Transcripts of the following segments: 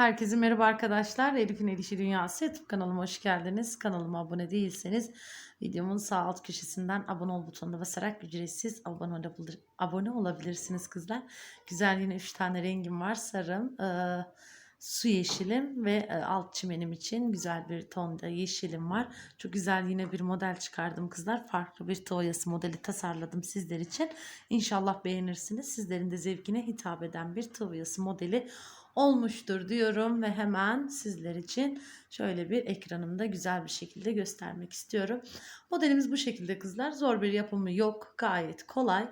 Herkese merhaba arkadaşlar. Elif'in El İşi Dünyası YouTube kanalıma hoş geldiniz. Kanalıma abone değilseniz videomun sağ alt köşesinden abone ol butonuna basarak ücretsiz abone olabilir, abone olabilirsiniz kızlar. Güzel yine 3 tane rengim var. Sarım, e, su yeşilim ve e, alt çimenim için güzel bir tonda yeşilim var. Çok güzel yine bir model çıkardım kızlar. Farklı bir toyası modeli tasarladım sizler için. İnşallah beğenirsiniz. Sizlerin de zevkine hitap eden bir toyası modeli olmuştur diyorum ve hemen sizler için şöyle bir ekranımda güzel bir şekilde göstermek istiyorum. Modelimiz bu şekilde kızlar. Zor bir yapımı yok. Gayet kolay.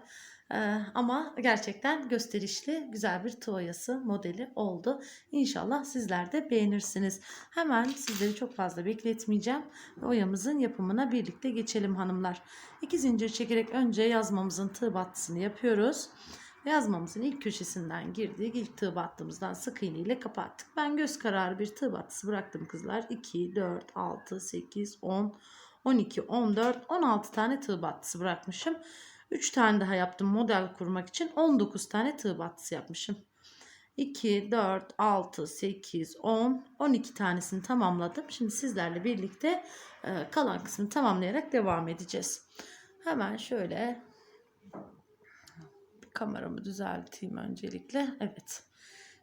Ee, ama gerçekten gösterişli güzel bir tıvayası modeli oldu. İnşallah sizler de beğenirsiniz. Hemen sizleri çok fazla bekletmeyeceğim. Oyamızın yapımına birlikte geçelim hanımlar. İki zincir çekerek önce yazmamızın tığ battısını yapıyoruz. Yazmamızın ilk köşesinden girdik. İlk tığ battığımızdan sık iğne ile kapattık. Ben göz kararı bir tığ battısı bıraktım kızlar. 2, 4, 6, 8, 10, 12, 14, 16 tane tığ battısı bırakmışım. 3 tane daha yaptım model kurmak için 19 tane tığ battısı yapmışım. 2, 4, 6, 8, 10, 12 tanesini tamamladım. Şimdi sizlerle birlikte e, kalan kısmını tamamlayarak devam edeceğiz. Hemen şöyle kameramı düzelteyim öncelikle. Evet.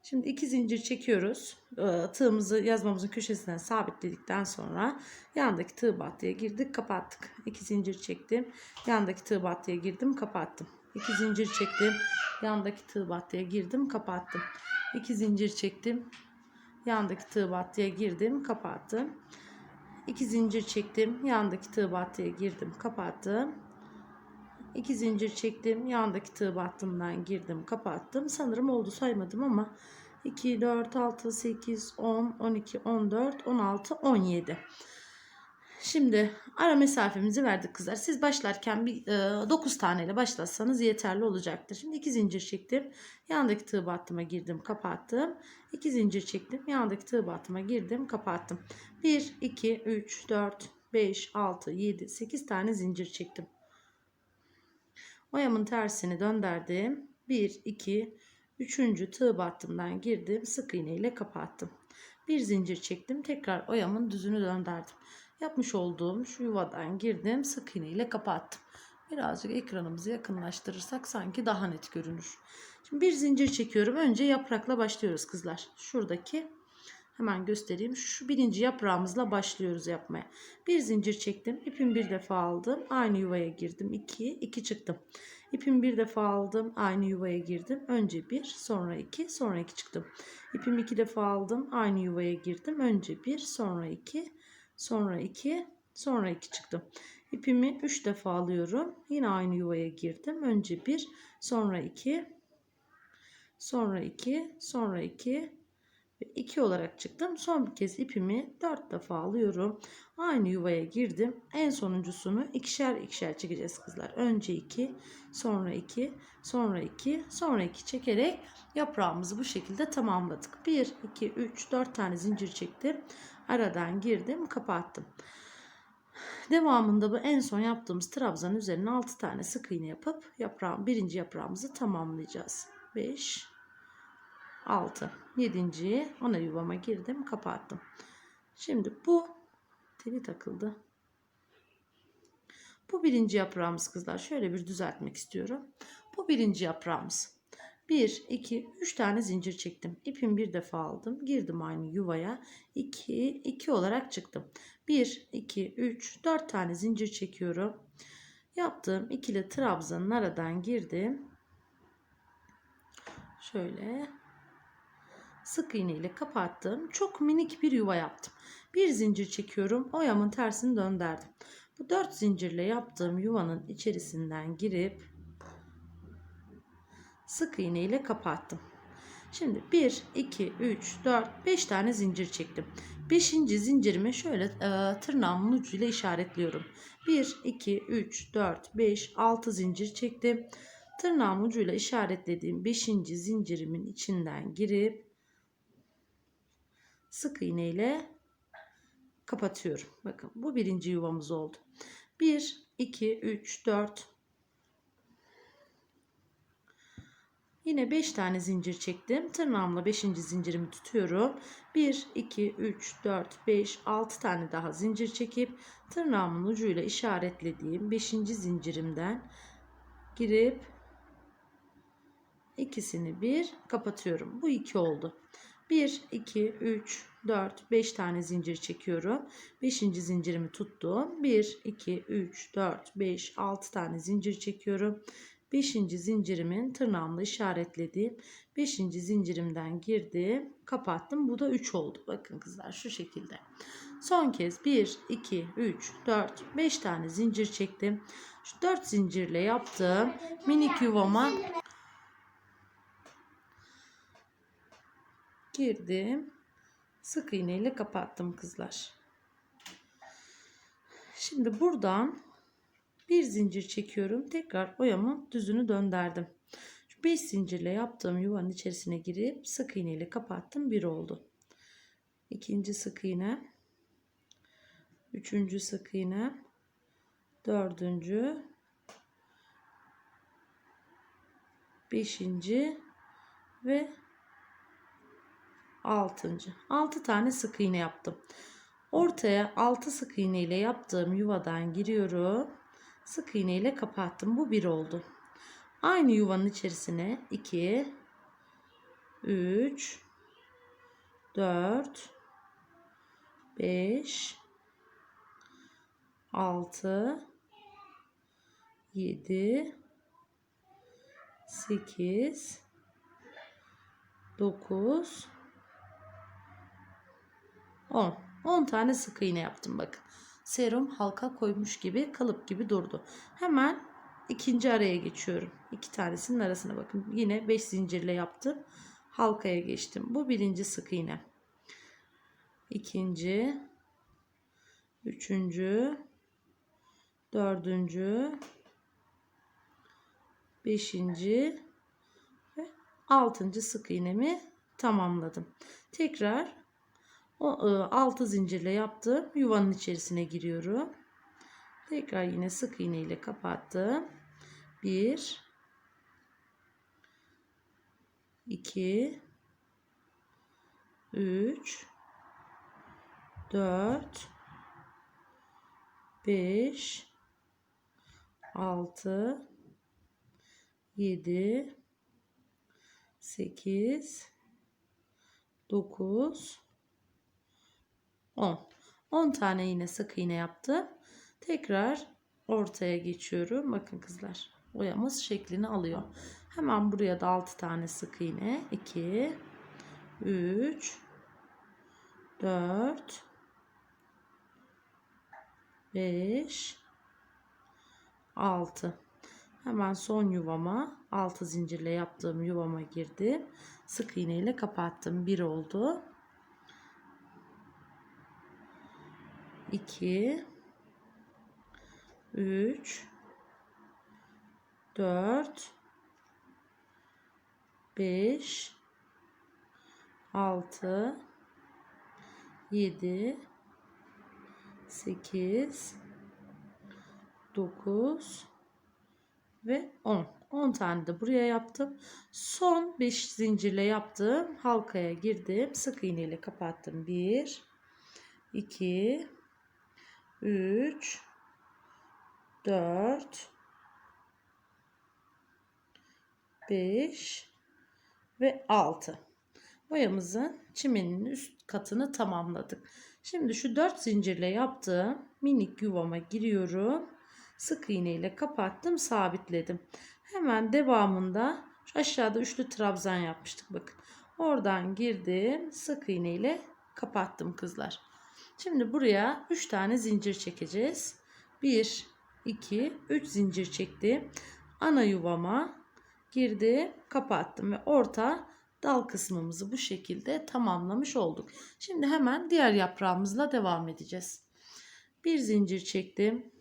Şimdi iki zincir çekiyoruz. Ee, Tığımızı yazmamızın köşesinden sabitledikten sonra yandaki tığ battıya girdik kapattık. İki zincir çektim. Yandaki tığ battıya girdim kapattım. İki zincir çektim. Yandaki tığ battıya girdim kapattım. İki zincir çektim. Yandaki tığ battıya girdim kapattım. İki zincir çektim. Yandaki tığ battıya girdim kapattım. 2 zincir çektim. Yandaki tığ battımdan girdim, kapattım. Sanırım oldu saymadım ama 2 4 6 8 10 12 14 16 17. Şimdi ara mesafemizi verdik kızlar. Siz başlarken bir e, 9 taneyle başlatsanız yeterli olacaktır. Şimdi 2 zincir çektim. Yandaki tığ battıma girdim, kapattım. 2 zincir çektim. Yandaki tığ battıma girdim, kapattım. 1 2 3 4 5 6 7 8 tane zincir çektim. Oyamın tersini döndürdüm. 1, 2, 3. tığ battımdan girdim. Sık iğne ile kapattım. Bir zincir çektim. Tekrar oyamın düzünü döndürdüm. Yapmış olduğum şu yuvadan girdim. Sık iğne ile kapattım. Birazcık ekranımızı yakınlaştırırsak sanki daha net görünür. Şimdi bir zincir çekiyorum. Önce yaprakla başlıyoruz kızlar. Şuradaki hemen göstereyim. Şu birinci yaprağımızla başlıyoruz yapmaya. Bir zincir çektim. İpimi bir defa aldım. Aynı yuvaya girdim. 2, 2 çıktım. İpimi bir defa aldım. Aynı yuvaya girdim. Önce bir, sonra iki, sonra iki çıktım. İpimi iki defa aldım. Aynı yuvaya girdim. Önce bir, sonra iki, sonra iki, sonra iki çıktım. İpimi üç defa alıyorum. Yine aynı yuvaya girdim. Önce bir, sonra iki, sonra iki, sonra iki, 2 olarak çıktım. Son bir kez ipimi 4 defa alıyorum. Aynı yuvaya girdim. En sonuncusunu ikişer ikişer çekeceğiz kızlar. Önce 2, sonra 2, sonra 2, sonra 2 çekerek yaprağımızı bu şekilde tamamladık. 1, 2, 3, 4 tane zincir çektim. Aradan girdim, kapattım. Devamında bu en son yaptığımız trabzanın üzerine 6 tane sık iğne yapıp yaprağın birinci yaprağımızı tamamlayacağız. 5 6 7. ona yuvama girdim kapattım. Şimdi bu teli takıldı. Bu birinci yaprağımız kızlar. Şöyle bir düzeltmek istiyorum. Bu birinci yaprağımız. 1, 2, 3 tane zincir çektim. İpimi bir defa aldım. Girdim aynı yuvaya. 2, 2 olarak çıktım. 1, 2, 3, 4 tane zincir çekiyorum. Yaptığım ikili trabzanın aradan girdim. Şöyle sık iğne ile kapattım. Çok minik bir yuva yaptım. Bir zincir çekiyorum. Oyamın tersini döndürdüm. Bu dört zincirle yaptığım yuvanın içerisinden girip sık iğne ile kapattım. Şimdi 1, 2, 3, 4, 5 tane zincir çektim. 5. zincirimi şöyle e, tırnağımın ucuyla işaretliyorum. 1, 2, 3, 4, 5, 6 zincir çektim. Tırnağım ucuyla işaretlediğim 5. zincirimin içinden girip sık iğne ile kapatıyorum. Bakın bu birinci yuvamız oldu. 1, 2, 3, 4. Yine 5 tane zincir çektim. Tırnağımla 5. zincirimi tutuyorum. 1, 2, 3, 4, 5, 6 tane daha zincir çekip tırnağımın ucuyla işaretlediğim 5. zincirimden girip ikisini bir kapatıyorum. Bu 2 oldu. 1, 2, 3, 4, 5 tane zincir çekiyorum. 5. zincirimi tuttum. 1, 2, 3, 4, 5, 6 tane zincir çekiyorum. 5. zincirimin tırnağımla işaretlediğim 5. zincirimden girdim. Kapattım. Bu da 3 oldu. Bakın kızlar şu şekilde. Son kez 1, 2, 3, 4, 5 tane zincir çektim. Şu 4 zincirle yaptığım minik yuvama girdim. Sık iğne ile kapattım kızlar. Şimdi buradan bir zincir çekiyorum. Tekrar oyamın düzünü döndürdüm. 5 zincirle yaptığım yuvanın içerisine girip sık iğne ile kapattım. Bir oldu. İkinci sık iğne. Üçüncü sık iğne. Dördüncü. Beşinci. Ve altıncı. Altı tane sık iğne yaptım. Ortaya 6 sık iğne ile yaptığım yuvadan giriyorum. Sık iğne ile kapattım. Bu bir oldu. Aynı yuvanın içerisine 2 3 4 5 6 7 8 9 10 10 tane sık iğne yaptım bakın. Serum halka koymuş gibi kalıp gibi durdu. Hemen ikinci araya geçiyorum. İki tanesinin arasına bakın. Yine 5 zincirle yaptım. Halkaya geçtim. Bu birinci sık iğne. İkinci. Üçüncü. Dördüncü. Beşinci. Ve altıncı sık iğnemi tamamladım. Tekrar 6 zincirle yaptım. Yuvanın içerisine giriyorum. Tekrar yine sık iğne ile kapattım. 1 2 3 4 5 6 7 8 9 10 10 tane yine sık iğne yaptım. Tekrar ortaya geçiyorum. Bakın kızlar oyamız şeklini alıyor. Hemen buraya da 6 tane sık iğne. 2 3 4 5 6 Hemen son yuvama 6 zincirle yaptığım yuvama girdim. Sık iğne ile kapattım. 1 oldu. 2 3 4 5 6 7 8 9 ve 10. 10 tane de buraya yaptım. Son 5 zincirle yaptım. Halkaya girdim. Sık iğne ile kapattım. 1 2 3 4 5 ve 6 boyamızın çimenin üst katını tamamladık. Şimdi şu 4 zincirle yaptığım minik yuvama giriyorum. Sık iğne ile kapattım, sabitledim. Hemen devamında aşağıda üçlü trabzan yapmıştık bakın. Oradan girdim, sık iğne ile kapattım kızlar. Şimdi buraya 3 tane zincir çekeceğiz. 1 2 3 zincir çektim. Ana yuvama girdim, kapattım ve orta dal kısmımızı bu şekilde tamamlamış olduk. Şimdi hemen diğer yaprağımızla devam edeceğiz. Bir zincir çektim.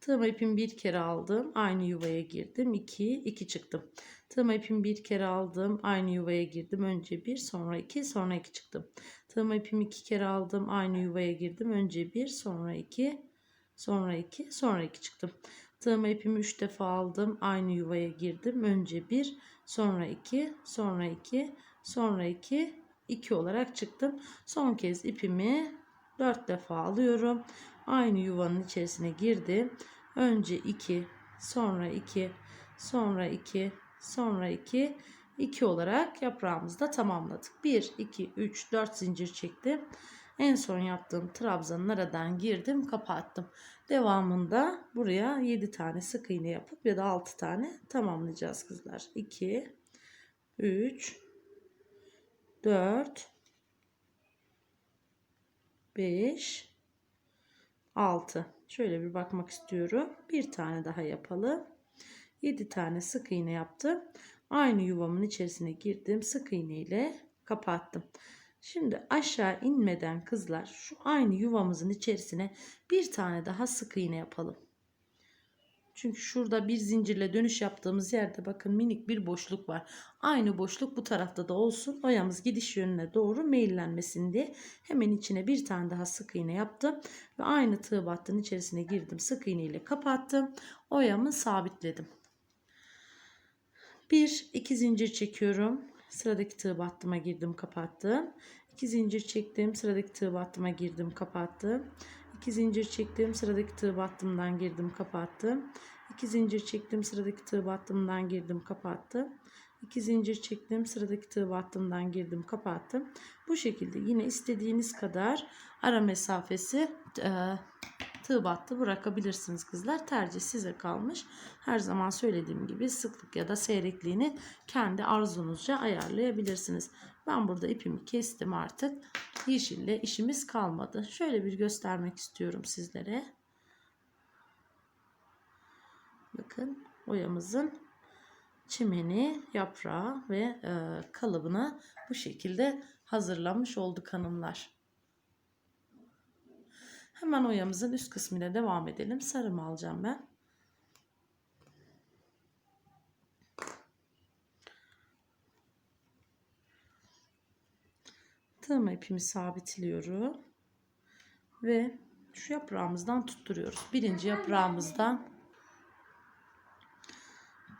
Tığma ipimi bir kere aldım. Aynı yuvaya girdim. 2 2 çıktım. Tığma ipimi bir kere aldım. Aynı yuvaya girdim. Önce bir sonra iki sonra iki çıktım. Tığma ipimi iki kere aldım. Aynı yuvaya girdim. Önce bir sonra iki sonra iki sonra iki çıktım. Tığıma ipimi 3 defa aldım. Aynı yuvaya girdim. Önce 1, sonra 2, sonra 2, sonra 2, 2 olarak çıktım. Son kez ipimi 4 defa alıyorum. Aynı yuvanın içerisine girdim. Önce 2, sonra 2, sonra 2, sonra 2, 2 olarak yaprağımızı da tamamladık. 1, 2, 3, 4 zincir çektim. En son yaptığım trabzanın aradan girdim, kapattım. Devamında buraya 7 tane sık iğne yapıp ya da 6 tane tamamlayacağız kızlar. 2, 3, 4, 5, 6. Şöyle bir bakmak istiyorum. Bir tane daha yapalım. 7 tane sık iğne yaptım. Aynı yuvamın içerisine girdim. Sık iğne ile kapattım. Şimdi aşağı inmeden kızlar şu aynı yuvamızın içerisine bir tane daha sık iğne yapalım. Çünkü şurada bir zincirle dönüş yaptığımız yerde bakın minik bir boşluk var. Aynı boşluk bu tarafta da olsun. Oyamız gidiş yönüne doğru meyillenmesin diye hemen içine bir tane daha sık iğne yaptım. Ve aynı tığ battığın içerisine girdim. Sık iğne ile kapattım. Oyamı sabitledim. Bir, iki zincir çekiyorum. Sıradaki tığ battıma girdim kapattım. 2 zincir çektim. Sıradaki tığ battıma girdim kapattım. 2 zincir çektim. Sıradaki tığ battımdan girdim kapattım. 2 zincir çektim. Sıradaki tığ battımdan girdim kapattım. 2 zincir çektim. Sıradaki tığ battımdan girdim kapattım. Bu şekilde yine istediğiniz kadar ara mesafesi e, tığ battı bırakabilirsiniz kızlar. Tercih size kalmış. Her zaman söylediğim gibi sıklık ya da seyrekliğini kendi arzunuzca ayarlayabilirsiniz. Ben burada ipimi kestim artık. Yeşille işimiz kalmadı. Şöyle bir göstermek istiyorum sizlere. Bakın oyamızın çimeni, yaprağı ve e, kalıbını bu şekilde hazırlamış olduk hanımlar. Hemen oyamızın üst kısmıyla devam edelim. Sarımı alacağım ben. Tığıma ipimi sabitliyorum. Ve şu yaprağımızdan tutturuyoruz. Birinci yaprağımızdan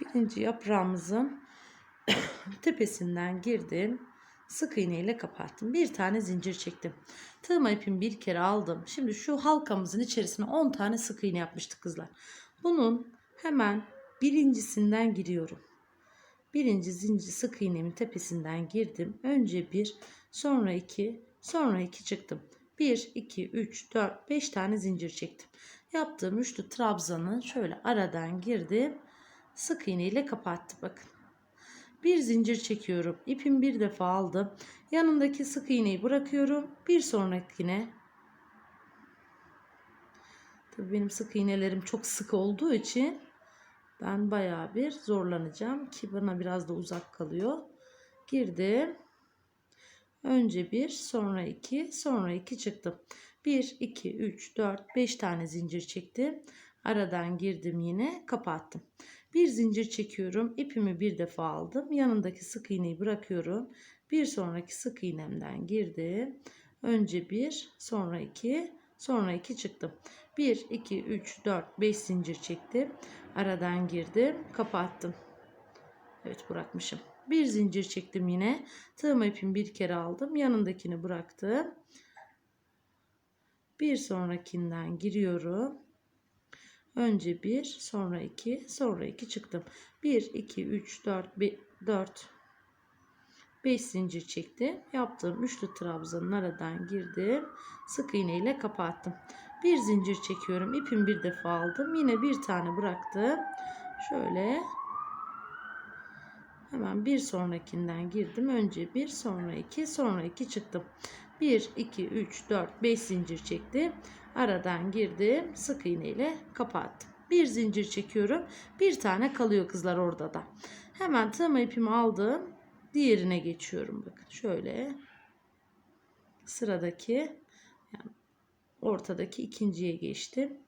birinci yaprağımızın tepesinden girdim. Sık iğne ile kapattım. Bir tane zincir çektim. Tığıma ipimi bir kere aldım. Şimdi şu halkamızın içerisine 10 tane sık iğne yapmıştık kızlar. Bunun hemen birincisinden giriyorum. Birinci zincir sık iğnemin tepesinden girdim. Önce bir, sonra iki, sonra iki çıktım. 1, 2, 3, 4, 5 tane zincir çektim. Yaptığım üçlü trabzanı şöyle aradan girdim. Sık iğne ile kapattım bakın. Bir zincir çekiyorum. İpimi bir defa aldım. Yanındaki sık iğneyi bırakıyorum. Bir sonrakine Tabii benim sık iğnelerim çok sık olduğu için ben bayağı bir zorlanacağım ki bana biraz da uzak kalıyor. Girdim. Önce bir, sonra iki, sonra iki çıktım. 1, 2, 3, 4, 5 tane zincir çektim. Aradan girdim yine kapattım. Bir zincir çekiyorum. ipimi bir defa aldım. Yanındaki sık iğneyi bırakıyorum. Bir sonraki sık iğnemden girdim. Önce bir, sonra iki, sonra iki çıktım. 1, 2, 3, 4, 5 zincir çektim. Aradan girdim. Kapattım. Evet bırakmışım. Bir zincir çektim yine. Tığım ipimi bir kere aldım. Yanındakini bıraktım. Bir sonrakinden giriyorum. Önce bir, sonra iki, sonra iki çıktım. 1, 2, 3, 4, 5, 4, 5 zincir çektim. Yaptığım üçlü trabzanın aradan girdim. Sık iğne ile kapattım. Bir zincir çekiyorum. İpimi bir defa aldım. Yine bir tane bıraktım. Şöyle hemen bir sonrakinden girdim. Önce bir, sonra iki, sonra iki çıktım. 1, 2, 3, 4, 5 zincir çektim. Aradan girdim. Sık iğne ile kapattım. Bir zincir çekiyorum. Bir tane kalıyor kızlar orada da. Hemen tığma ipimi aldım. Diğerine geçiyorum. Bakın şöyle. Sıradaki yani ortadaki ikinciye geçtim.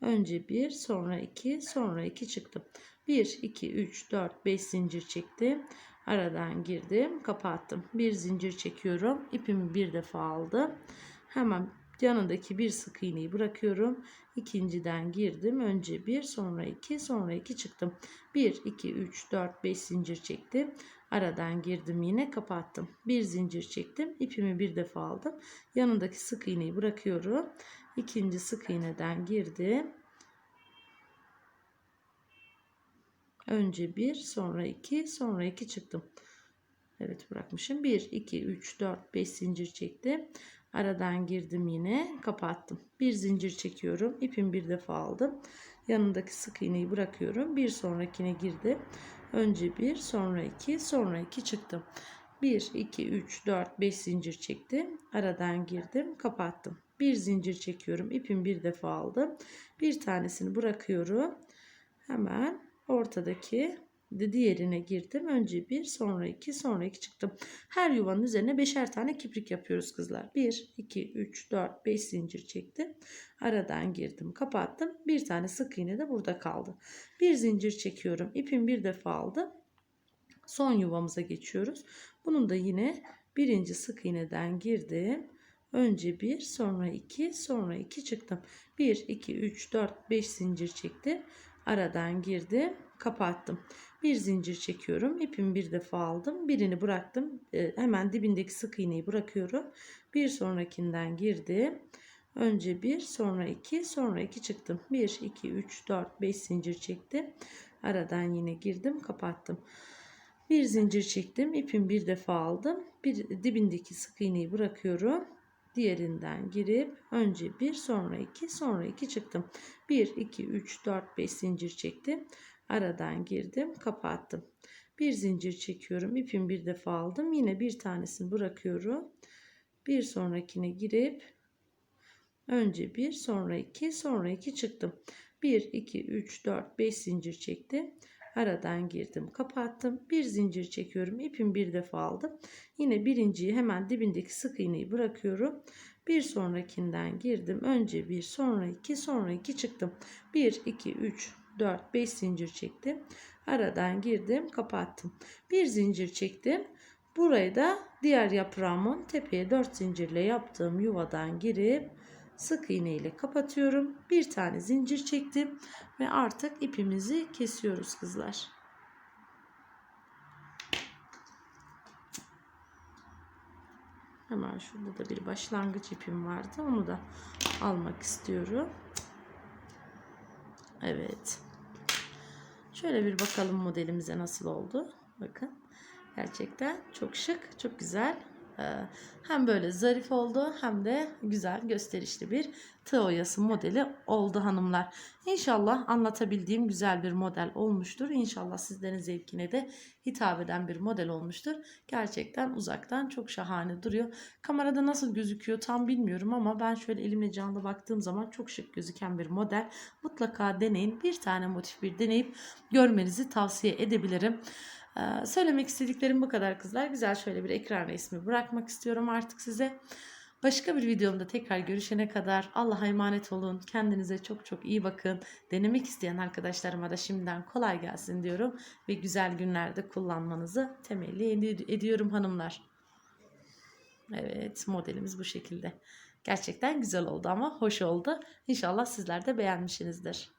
Önce bir, sonra iki, sonra iki çıktım. 1, 2, 3, 4, 5 zincir çektim. Aradan girdim, kapattım. Bir zincir çekiyorum. İpimi bir defa aldım. Hemen yanındaki bir sık iğneyi bırakıyorum. İkinciden girdim. Önce bir, sonra iki, sonra iki çıktım. 1, 2, 3, 4, 5 zincir çektim. Aradan girdim yine kapattım. Bir zincir çektim. ipimi bir defa aldım. Yanındaki sık iğneyi bırakıyorum. İkinci sık iğneden girdim. Önce bir, sonra iki, sonra iki çıktım. Evet bırakmışım. 1, 2, 3, 4, 5 zincir çektim. Aradan girdim yine kapattım. Bir zincir çekiyorum. İpimi bir defa aldım. Yanındaki sık iğneyi bırakıyorum. Bir sonrakine girdim. Önce bir, sonra iki, sonra iki çıktım. 1, 2, 3, 4, 5 zincir çektim. Aradan girdim, kapattım. Bir zincir çekiyorum. İpimi bir defa aldım. Bir tanesini bırakıyorum. Hemen ortadaki diğerine girdim. Önce bir, sonra iki, sonra iki çıktım. Her yuvanın üzerine beşer tane kiprik yapıyoruz kızlar. 1, 2, 3, 4, 5 zincir çektim. Aradan girdim, kapattım. Bir tane sık iğne de burada kaldı. Bir zincir çekiyorum. İpimi bir defa aldım. Son yuvamıza geçiyoruz. Bunun da yine birinci sık iğneden girdim. Önce bir, sonra iki, sonra iki çıktım. 1, 2, 3, 4, 5 zincir çektim. Aradan girdim, kapattım. Bir zincir çekiyorum. İpimi bir defa aldım. Birini bıraktım. Ee, hemen dibindeki sık iğneyi bırakıyorum. Bir sonrakinden girdim. Önce bir, sonra iki, sonra iki çıktım. 1, 2, 3, 4, 5 zincir çektim. Aradan yine girdim, kapattım. Bir zincir çektim. ipimi bir defa aldım. Bir dibindeki sık iğneyi bırakıyorum. Diğerinden girip önce bir, sonra iki, sonra iki çıktım. 1, 2, 3, 4, 5 zincir çektim. Aradan girdim, kapattım. Bir zincir çekiyorum. ipimi bir defa aldım. Yine bir tanesini bırakıyorum. Bir sonrakine girip önce bir, sonra iki, sonra iki çıktım. 1, 2, 3, 4, 5 zincir çektim. Aradan girdim, kapattım. Bir zincir çekiyorum. ipimi bir defa aldım. Yine birinciyi hemen dibindeki sık iğneyi bırakıyorum. Bir sonrakinden girdim. Önce bir, sonra iki, sonra iki çıktım. 1, 2, 3, 4, 5 zincir çektim. Aradan girdim, kapattım. Bir zincir çektim. Burayı da diğer yaprağımın tepeye 4 zincirle yaptığım yuvadan girip sık iğne ile kapatıyorum. Bir tane zincir çektim ve artık ipimizi kesiyoruz kızlar. Hemen şurada da bir başlangıç ipim vardı. Onu da almak istiyorum. Evet. Şöyle bir bakalım modelimize nasıl oldu. Bakın. Gerçekten çok şık, çok güzel. Ee, hem böyle zarif oldu hem de güzel gösterişli bir tığ oyası modeli oldu hanımlar. İnşallah anlatabildiğim güzel bir model olmuştur. İnşallah sizlerin zevkine de hitap eden bir model olmuştur. Gerçekten uzaktan çok şahane duruyor. Kamerada nasıl gözüküyor tam bilmiyorum ama ben şöyle elimle canlı baktığım zaman çok şık gözüken bir model. Mutlaka deneyin. Bir tane motif bir deneyip görmenizi tavsiye edebilirim. Ee, söylemek istediklerim bu kadar kızlar. Güzel şöyle bir ekran resmi bırakmak istiyorum artık size. Başka bir videomda tekrar görüşene kadar Allah'a emanet olun. Kendinize çok çok iyi bakın. Denemek isteyen arkadaşlarıma da şimdiden kolay gelsin diyorum. Ve güzel günlerde kullanmanızı temelli ed- ediyorum hanımlar. Evet modelimiz bu şekilde. Gerçekten güzel oldu ama hoş oldu. İnşallah sizler de beğenmişsinizdir.